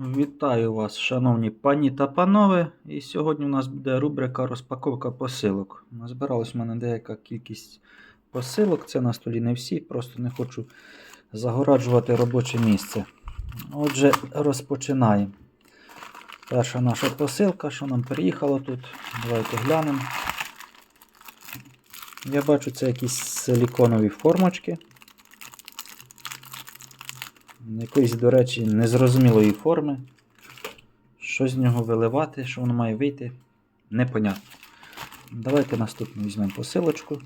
Вітаю вас, шановні пані та панове. І сьогодні у нас буде рубрика розпаковка посилок. Назбиралась в мене деяка кількість посилок. Це на столі не всі, просто не хочу загораджувати робоче місце. Отже, розпочинаємо. Перша наша посилка, що нам приїхало тут. Давайте глянемо. Я бачу, це якісь силіконові формочки. Якоїсь, до речі, незрозумілої форми. Що з нього виливати, що воно має вийти, непонятно. Давайте наступну візьмемо посилочку.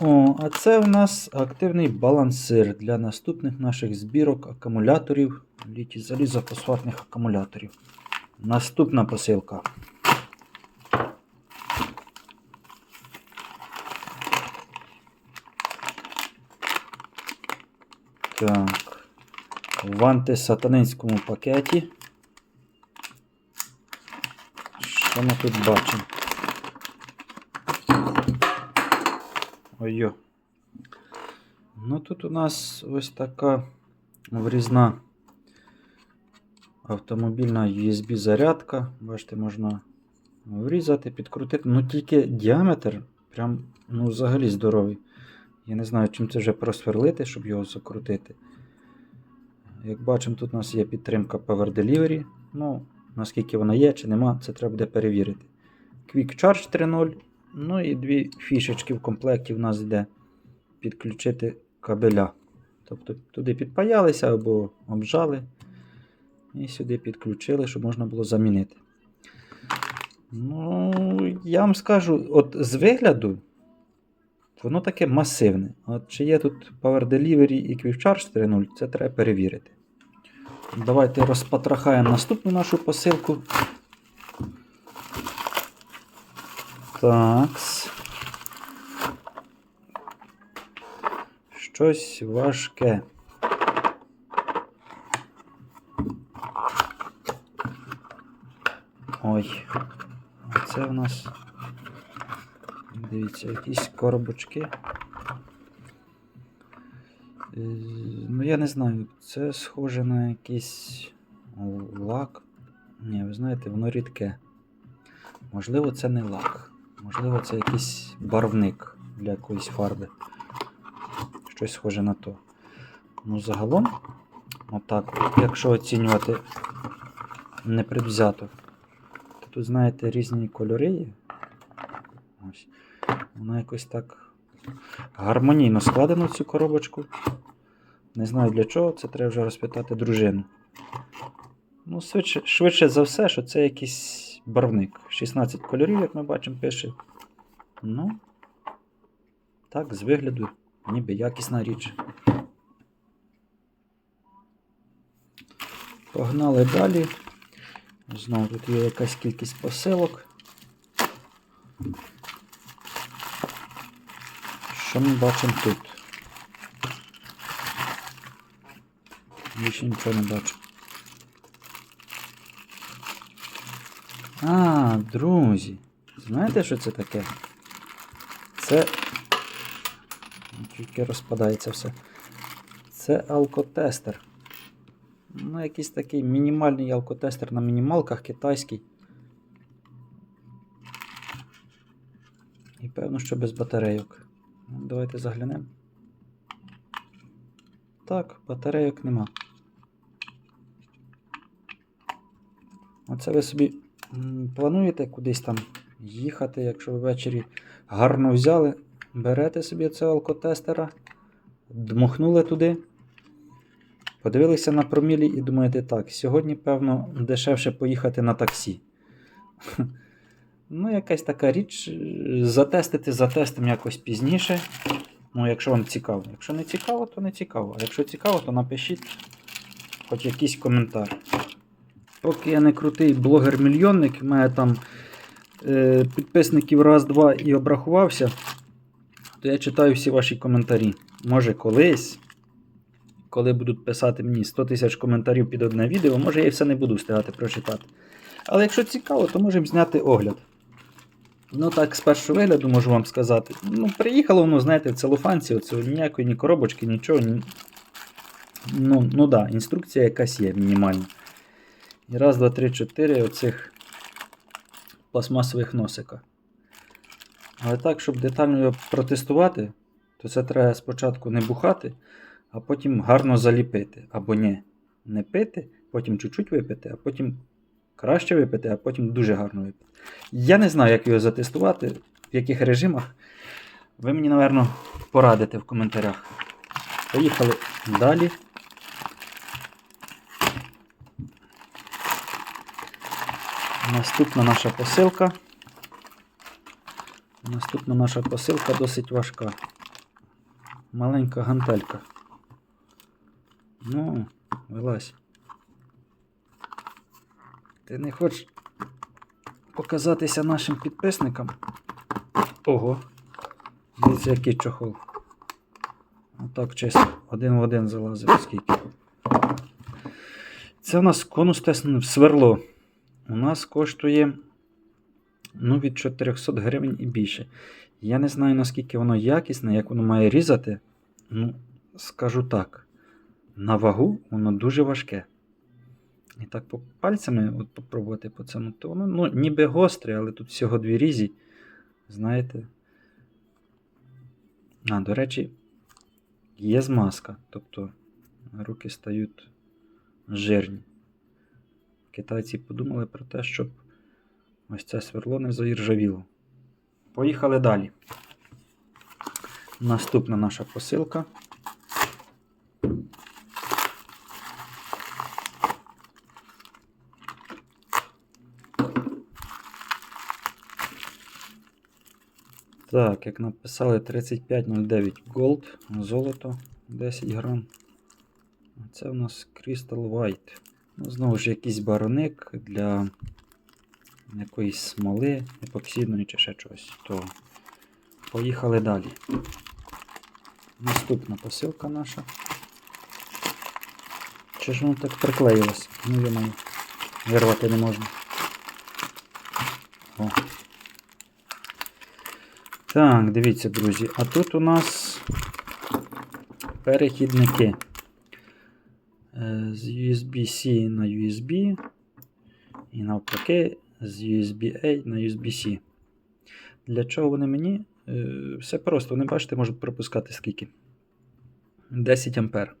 О, а це в нас активний балансир для наступних наших збірок акумуляторів, літій залізофосфатних акумуляторів. Наступна посилка. Так. В антисатанинському пакеті. Що ми тут бачимо? Ой-йо. Ну тут у нас ось така врізна автомобільна USB зарядка. Бачите, можна врізати, підкрутити. Ну тільки діаметр прям ну, взагалі здоровий. Я не знаю, чим це вже просверлити, щоб його закрутити. Як бачимо, тут у нас є підтримка Power Delivery. Ну, наскільки вона є чи нема, це треба буде перевірити. Quick Charge 3.0. Ну і дві фішечки в комплекті в нас йде підключити кабеля. Тобто туди підпаялися або обжали. І сюди підключили, щоб можна було замінити. Ну, я вам скажу, от з вигляду. Воно таке масивне. От Чи є тут Power Delivery і Quick Charge 3.0, це треба перевірити. Давайте розпатрахаємо наступну нашу посилку. Такс. Щось важке. Ой, це в нас. Дивіться, якісь коробочки. Е, Ну, я не знаю, це схоже на якийсь лак. Ні, ви знаєте, воно рідке. Можливо, це не лак. Можливо, це якийсь барвник для якоїсь фарби. Щось схоже на то. Ну, загалом, отак, якщо оцінювати непредвзято, то тут, знаєте, різні кольори. Ось. Вона якось так гармонійно складена цю коробочку. Не знаю для чого, це треба вже розпитати дружину. Ну, швидше, швидше за все, що це якийсь барвник. 16 кольорів, як ми бачимо, пише. Ну, так, з вигляду, ніби якісна річ. Погнали далі. Знову тут є якась кількість посилок. Що ми бачимо тут? Більше нічого не бачу. А, друзі, знаєте, що це таке? Це. Тільки розпадається все. Це алкотестер. Ну, якийсь такий мінімальний алкотестер на мінімалках китайський. І певно, що без батарейок. Давайте заглянемо. Так, батарейок нема. Оце ви собі плануєте кудись там їхати, якщо ви ввечері гарно взяли, берете собі цього алкотестера, дмухнули туди, подивилися на промілі і думаєте, так, сьогодні, певно, дешевше поїхати на таксі. Ну, якась така річ. е, Затестити затестимо якось пізніше. Ну, якщо вам цікаво. Якщо не цікаво, то не цікаво. А якщо цікаво, то напишіть хоч якийсь коментар. Поки я не крутий блогер-мільйонник, в мене там е, підписників раз-два і обрахувався, то я читаю всі ваші коментарі. Може колись, коли будуть писати мені 100 тисяч коментарів під одне відео, може я все не буду встигати прочитати. Але якщо цікаво, то можемо зняти огляд. Ну так, з першого вигляду можу вам сказати. Ну, приїхало воно, знаєте, в целофанці, оце ніякої ні коробочки, нічого. Ні... Ну, ну да, інструкція якась є мінімальна. І раз, два, три, чотири оцих пластмасових носика. Але так, щоб детально його протестувати, то це треба спочатку не бухати, а потім гарно заліпити. Або ні, не пити, потім чуть-чуть випити, а потім краще випити, а потім дуже гарно випити. Я не знаю, як його затестувати, в яких режимах. Ви мені, напевно, порадите в коментарях. Поїхали далі. Наступна наша посилка. Наступна наша посилка досить важка. Маленька гантелька. Ну, вилазь. Ти не хочеш показатися нашим підписникам? Ого. Дивіться, який чохол. Отак чисто. Один в один залазив скільки. Це у нас конус сверло. У нас коштує ну, від 400 гривень і більше. Я не знаю, наскільки воно якісне, як воно має різати. Ну, скажу так. На вагу воно дуже важке. І так по пальцями от попробувати по цьому, то воно ну, ніби гостре, але тут всього дві різі. Знаєте. А, до речі, є змазка. Тобто руки стають жирні. Китайці подумали про те, щоб ось це сверло не заіржавіло. Поїхали далі. Наступна наша посилка. Так, як написали 3509 Gold, золото 10 грам. А це у нас Crystal White. Ну, знову ж якийсь бароник для якоїсь смоли, епоксидної чи ще чогось. То поїхали далі. Наступна посилка наша. Чи ж воно так приклеїлось? Ну, я маю. Вирвати не можна. О. Так, дивіться, друзі. А тут у нас перехідники. Е, З USB-C на USB. І навпаки, з USB-A на USB-C. Для чого вони мені? Е, Все просто, вони бачите, можуть пропускати скільки? 10 ампер.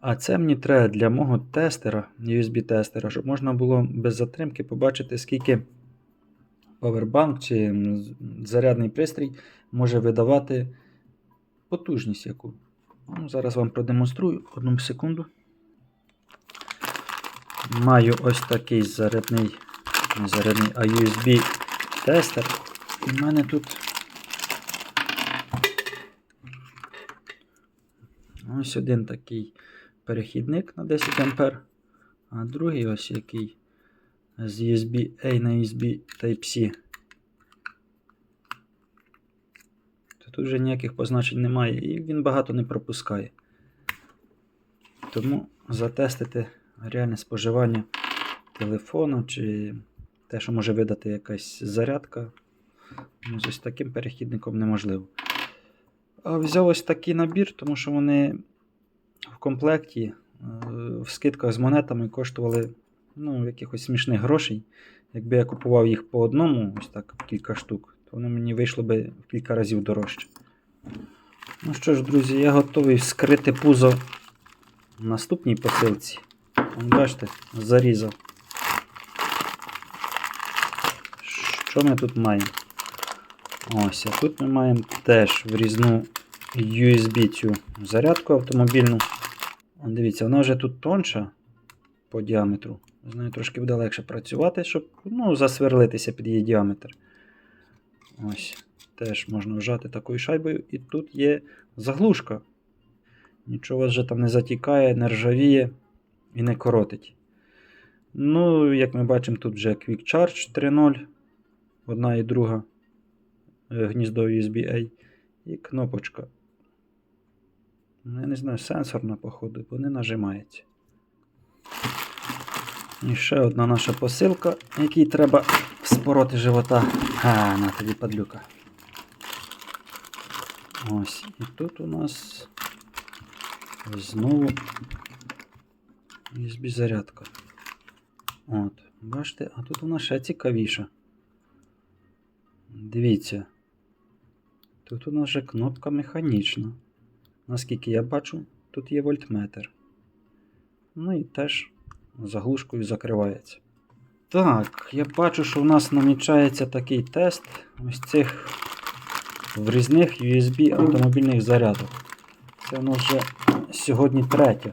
А це мені треба для мого тестера, USB-тестера, щоб можна було без затримки побачити, скільки павербанк чи зарядний пристрій може видавати потужність яку. Ну, Зараз вам продемонструю одну секунду. Маю ось такий зарядний, не зарядний, а USB тестер. І в мене тут ось один такий перехідник на 10 А, а другий ось який з USB A на USB Type-C. Тут вже ніяких позначень немає і він багато не пропускає. Тому затестити реальне споживання телефону чи те, що може видати якась зарядка, ну, з ось таким перехідником неможливо. А взяв ось такий набір, тому що вони в комплекті е, в скидках з монетами коштували ну, якихось смішних грошей. Якби я купував їх по одному, ось так, кілька штук, то воно мені вийшло би в кілька разів дорожче. Ну що ж, друзі, я готовий вскрити пузо в наступній посилці. Бачите, зарізав. Що ми тут маємо? Ось, а тут ми маємо теж врізну USB цю зарядку автомобільну. Дивіться, вона вже тут тонша по діаметру. З нею трошки буде легше працювати, щоб ну, засверлитися під її діаметр. Ось, теж можна вжати такою шайбою. І тут є заглушка. Нічого вас вже там не затікає, не ржавіє і не коротить. Ну, як ми бачимо, тут вже Quick Charge 3.0, одна і друга е, гніздо USB-A і кнопочка. Ну, я не знаю, сенсорна, походу, бо не нажимається. І ще одна наша посилка, якій треба спороти живота. А, на тобі падлюка. Ось. І тут у нас знову USB зарядка. От, бачите, а тут вона ще цікавіша. Дивіться. Тут у нас же кнопка механічна. Наскільки я бачу, тут є вольтметр. Ну і теж заглушкою закривається. Так, я бачу, що в нас намічається такий тест ось цих врізних USB автомобільних зарядок. Це у нас вже сьогодні третє.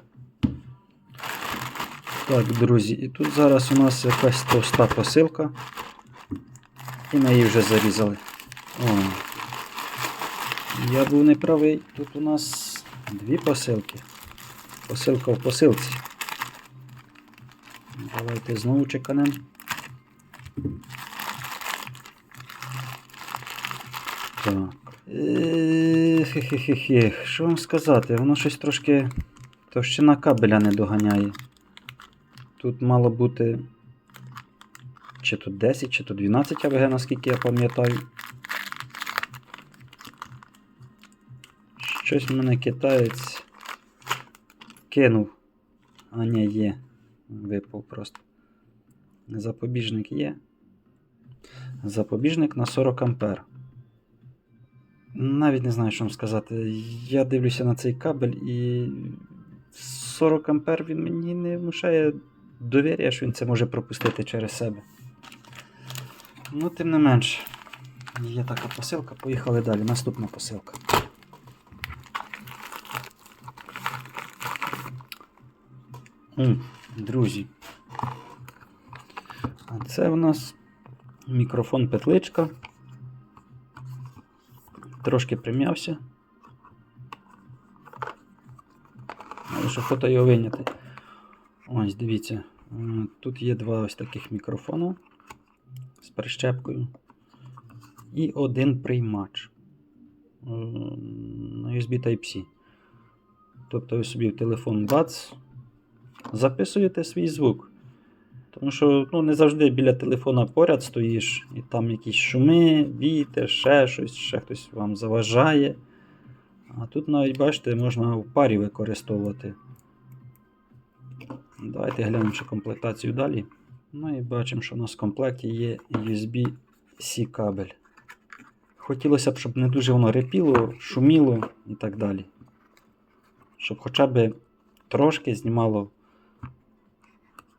Так, друзі, і тут зараз у нас якась товста посилка. І ми її вже зарізали. О, я був неправий. Тут у нас дві посилки. Посилка в посилці. Давайте знову чеканемо. Так. Е, Хе-хе-хе. Що вам сказати? Воно щось трошки товщина кабеля не доганяє. Тут мало бути чи то 10, чи то 12 АВГ, наскільки я пам'ятаю. Щось в мене китаєць кинув. А ні, є. Випав просто. Запобіжник є. Запобіжник на 40 ампер. Навіть не знаю, що вам сказати. Я дивлюся на цей кабель і 40 ампер він мені не внушає довір'я, що він це може пропустити через себе. Ну, тим не менш, є така посилка. Поїхали далі. Наступна посилка. М, Друзі. А це в нас мікрофон петличка. Трошки прим'явся. Але що фото його виняти. Ось, дивіться. Тут є два ось таких мікрофона з прищепкою. І один приймач на USB Type-C. Тобто ви собі в телефон бац, записуєте свій звук. Тому що ну, не завжди біля телефона поряд стоїш, і там якісь шуми, вітер, ще щось, ще хтось вам заважає. А тут навіть, бачите, можна в парі використовувати. Давайте глянемо ще комплектацію далі. Ну і бачимо, що у нас в комплекті є USB-C кабель. Хотілося б, щоб не дуже воно репіло, шуміло і так далі. Щоб хоча б трошки знімало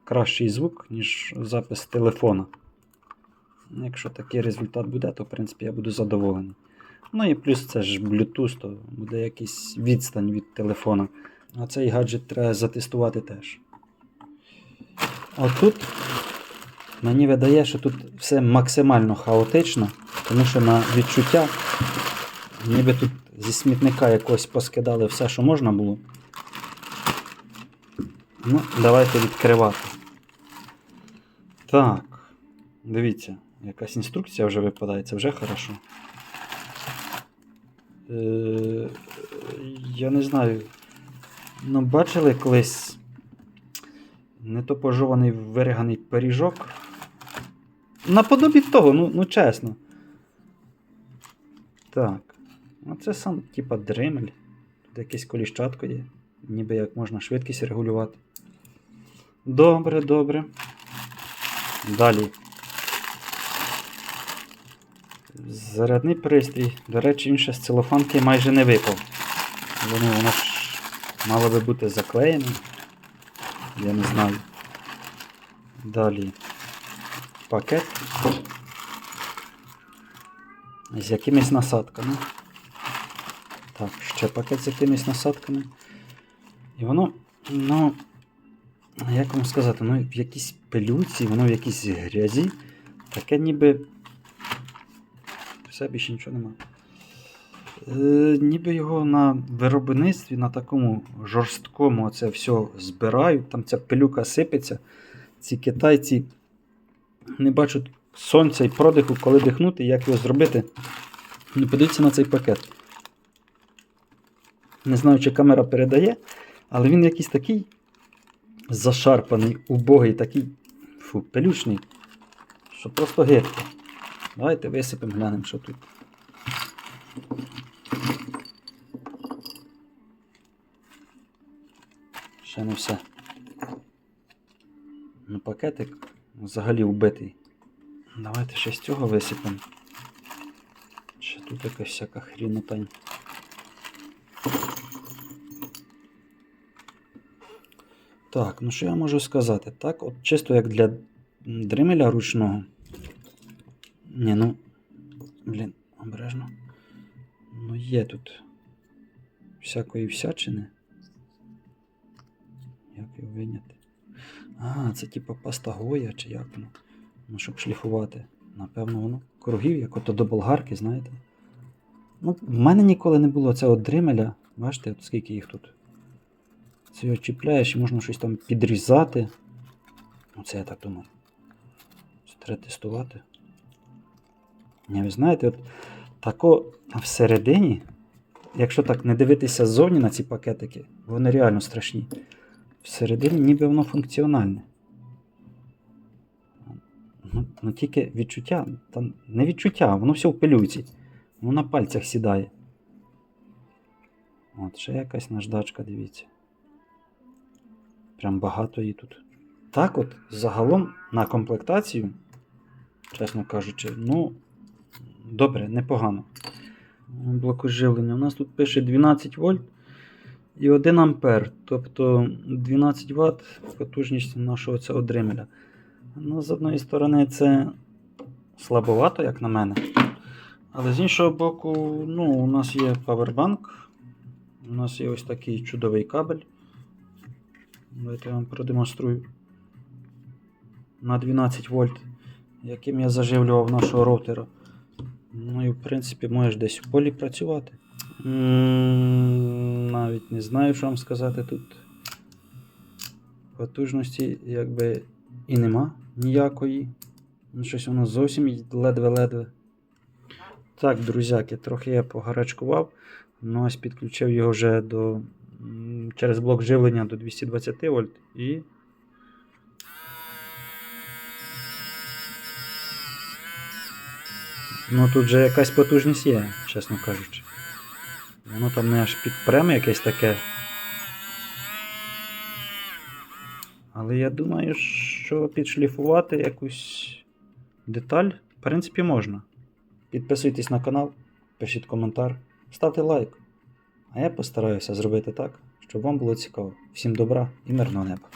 кращий звук, ніж запис телефона. Якщо такий результат буде, то в принципі я буду задоволений. Ну і плюс це ж Bluetooth, то буде якийсь відстань від телефона. А цей гаджет треба затестувати теж. А тут мені видає, що тут все максимально хаотично, тому що на відчуття, ніби тут зі смітника якось поскидали все, що можна було. Ну, давайте відкривати. Так, дивіться, якась інструкція вже випадає, це вже хорошо. Е, я не знаю. Ну, бачили колись не то пожований вириганий пиріжок. Наподобі того, ну, ну чесно. Так. Ну це сам, типа, дремель. Тут якесь коліщатко є. Ніби як можна швидкість регулювати. Добре, добре. Далі. Зарядний пристрій. До речі, ще з целофанки майже не випав. Воно, воно ж мало би бути заклеєне. Я не знаю. Далі. Пакет. З якимись насадками. Так, ще пакет з якимись насадками. І воно, ну, як вам сказати, ну в якійсь пилюці, воно в якійсь грязі. Таке ніби. Все більше нічого нема. Е, ніби його на виробництві, на такому жорсткому це все збирають, там ця пилюка сипеться. Ці китайці не бачать сонця і продиху, коли дихнути, як його зробити. Ну, подивіться на цей пакет. Не знаю, чи камера передає, але він якийсь такий зашарпаний, убогий, такий фу, пелючний, що просто гидко. Давайте висипемо, глянемо, що тут. Ще не все. Ну, пакетик взагалі вбитий. Давайте ще з цього висипемо. Ще тут якась всяка хрінотань. Так, ну що я можу сказати? Так, от чисто як для дримеля ручного. Ні, ну. Блін, обережно. Ну є тут всякої всячини. Як його виняти? А, це типа паста Гоя, чи як воно? Ну, щоб шліфувати. Напевно, воно кругів, як ото до болгарки, знаєте. Ну, в мене ніколи не було цього дримеля. Бачите, от скільки їх тут. Це його чіпляєш можна щось там підрізати. Ну, це я так думаю. Це треба тестувати. Ні, ви знаєте, от тако всередині, якщо так не дивитися ззовні на ці пакетики, вони реально страшні. Всередині ніби воно функціональне. Ну, ну тільки відчуття, та не відчуття, воно все в пилюці. Воно на пальцях сідає. От, ще якась наждачка, дивіться. Прям багато її тут. Так от, загалом на комплектацію, чесно кажучи, ну, добре, непогано. Блоку живлення. У нас тут пише 12 вольт і 1 ампер. Тобто 12 Вт потужність нашого цього дримеля. Ну, з одної сторони, це слабовато, як на мене. Але з іншого боку, ну, у нас є павербанк. У нас є ось такий чудовий кабель. Давайте я вам продемонструю. На 12 вольт, яким я заживлював нашого роутера. Ну і в принципі можеш десь в полі працювати. Навіть не знаю, що вам сказати тут. Потужності якби і нема ніякої. Ну, щось воно зовсім ледве-ледве. Так, друзяки, трохи я погарачкував. Ну, ось підключив його вже до, через блок живлення до 220 вольт і. Ну тут же якась потужність є, чесно кажучи. Воно там не аж підпреме якесь таке. Але я думаю, що підшліфувати якусь деталь, в принципі, можна. Підписуйтесь на канал, пишіть коментар, ставте лайк. А я постараюся зробити так, щоб вам було цікаво. Всім добра і мирного неба.